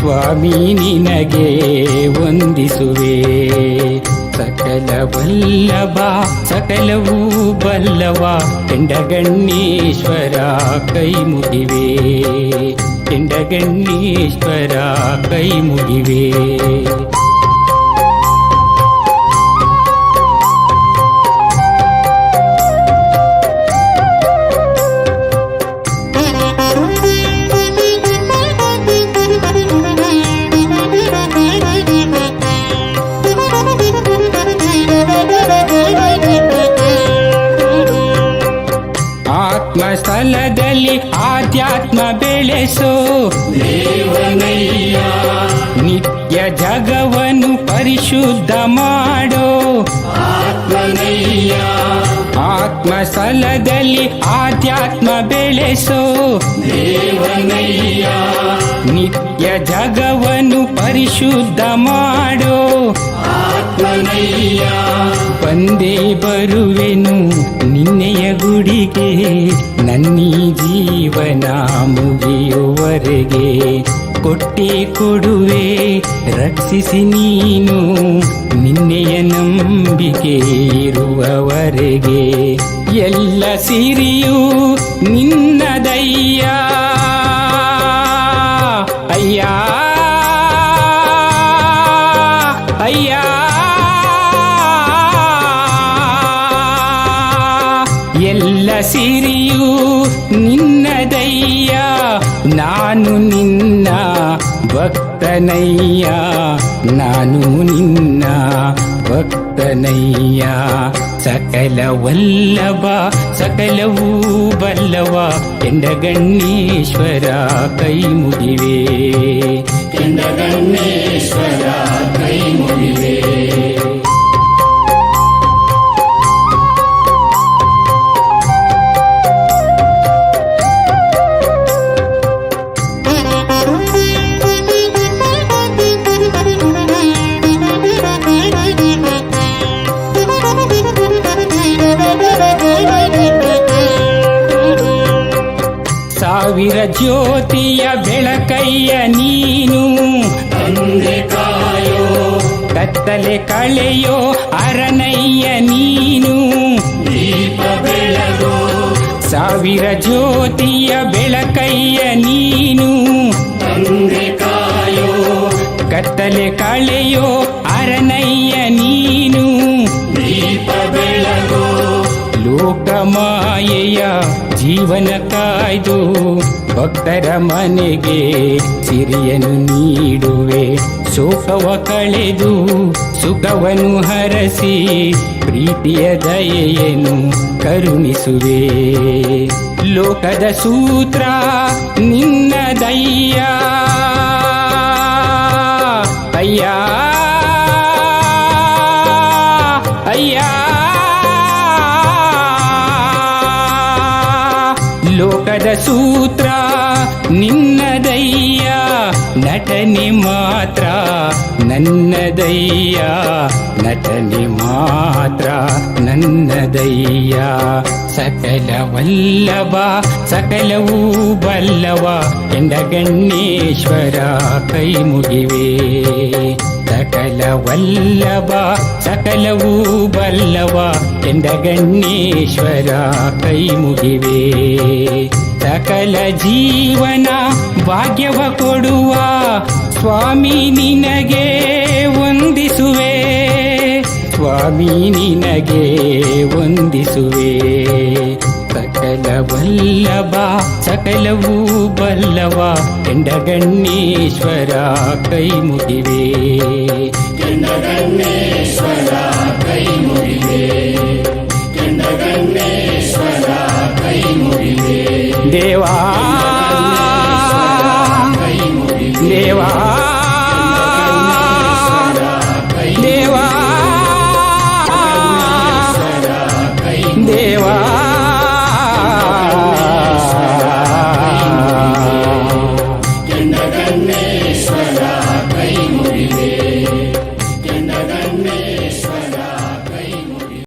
ಸ್ವಾಮಿ ನಿನಗೆ ವಂದಿಸುವೆ. ಸಕಲ ವಲ್ಲಭ ಸಕಲವೂ ಬಲ್ಲವ ಕೆಂಡಗಣ್ಣೇಶ್ವರ ಕೈ ಮುಗಿವೆ. ಕೆಂಡಗಣ್ಣೇಶ್ವರ ಕೈ ಮುಗಿವೆ. ಸ್ಥಳದಲ್ಲಿ ಆಧ್ಯಾತ್ಮ ಬೆಳೆಸೋ. ದೇವನಯ್ಯ. ನಿತ್ಯ ಜಗವನ್ನು ಪರಿಶುದ್ಧ ಮಾಡೋ. ಆತ್ಮನಯ್ಯ. ಆತ್ಮ ಸ್ಥಳದಲ್ಲಿ ಆಧ್ಯಾತ್ಮ ಬೆಳೆಸೋ. ದೇವನಯ್ಯ. ನಿತ್ಯ ಜಗವನ್ನು ಪರಿಶುದ್ಧ ಮಾಡೋ. ಆತ್ಮನಯ್ಯ. ಬಂದೇ ಬರುವೆನು ನಿನ್ನೆಯ ಗುಡಿಗೆ. ನನ್ನೀ ಜೀವನ ಮುಗಿಯುವರೆಗೆ ಕೊಟ್ಟಿ ಕೊಡುವೆ, ರಕ್ಷಿಸಿ ನೀನು ನಿನ್ನೆಯ ನಂಬಿಕೆ ಇರುವವರೆಗೆ. ಎಲ್ಲ ಸಿರಿಯು ನಿನ್ನದಯ್ಯ ಅಯ್ಯ ಅಯ್ಯ. ನಾನು ನಿನ್ನ ಭಕ್ತನಯ್ಯ. ನಾನು ನಿನ್ನ ಭಕ್ತನಯ್ಯ. ಸಕಲ ವಲ್ಲಭ ಸಕಲವೂ ಬಲ್ಲವ ಎಂಡಗಣ್ಣೀಶ್ವರ ಕೈ ಮುಗಿವೆ. ಎಂಡಗಣ್ಣೇಶ್ವರ ಕೈ ಮುಗಿವೆ. ಸಾವಿರ ಜ್ಯೋತಿಯ ಬೆಳಕಯ್ಯ ನೀನು. ತಂದೆ ಕಾಯೋ ಕತ್ತಲೆ ಕಳೆಯೋ ಅರನಯ್ಯ ನೀನು. ಬೆಳಗೋ, ಸಾವಿರ ಜ್ಯೋತಿಯ ಬೆಳಕಯ್ಯ ನೀನು. ತಂದೆ ಕಾಯೋ ಕತ್ತಲೆ ಕಳೆಯೋ ಅರನಯ್ಯ ನೀನು. ದೀಪ ಬೆಳಗೋ ಲೋಕಮಾಯೆಯ ಜೀವನ ಕಾಯ್ದು ಭಕ್ತರ ಮನೆಗೆ ಸಿರಿಯನು ನೀಡುವೆ. ಶೋಕವ ಕಳೆದು ಸುಖವನ್ನು ಹರಸಿ ಪ್ರೀತಿಯ ದಯೆಯನ್ನು ಕರುಣಿಸುವೆ. ಲೋಕದ ಸೂತ್ರ ನಿನ್ನ ದಯ್ಯ. ಅಯ್ಯ ಅಯ್ಯ. ಲೋಕದ ಸೂತ್ರ ನಿನ್ನದಯ್ಯ ನಟನೆ ಮಾತ್ರ ನನ್ನದಯ್ಯ ನಟನೆ ಮಾತ್ರ ನನ್ನದಯ್ಯ ಸಕಲ ವಲ್ಲಭ ಸಕಲವೂ ಬಲ್ಲವ ಎಂಡಗಣ್ಣೇಶ್ವರ ಕೈ ಮುಗಿವೆ. ಸಕಲ ವಲ್ಲಭ ಸಕಲವೂ ಬಲ್ಲವ ಎಂಡಗಣ್ಣೇಶ್ವರ ಕೈ ಮುಗಿವೆ. ಸಕಲ ಜೀವನ ಭಾಗ್ಯವ ಕೊಡುವ ಸ್ವಾಮಿ ನಿನಗೆ ವಂದಿಸುವೆ. ಸ್ವಾಮಿ ನಿನಗೆ ವಂದಿಸುವೆ. ಸಕಲ ವಲ್ಲಭ ಸಕಲವೂ ಬಲ್ಲವ ಎಂಡಗಣ್ಣೇಶ್ವರ ಕೈ ಮುಗಿವೆ ಎಂಡಗಣ್ಣೇಶ್ವರ ಕೈ ಮುಗಿವೆ ಎಂಡಗಣ್ಣೇಶ್ವರ